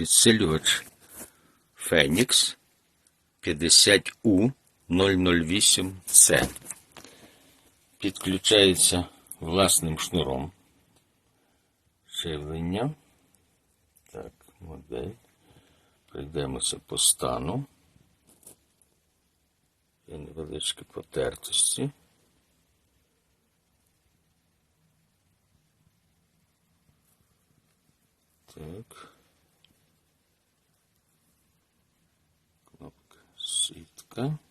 Підсилювач Фенікс 50U 008C. Підключається власним шнуром. Живлення. Так, модель. Пройдемося по стану. Є невеличкі потертості. Так. Okay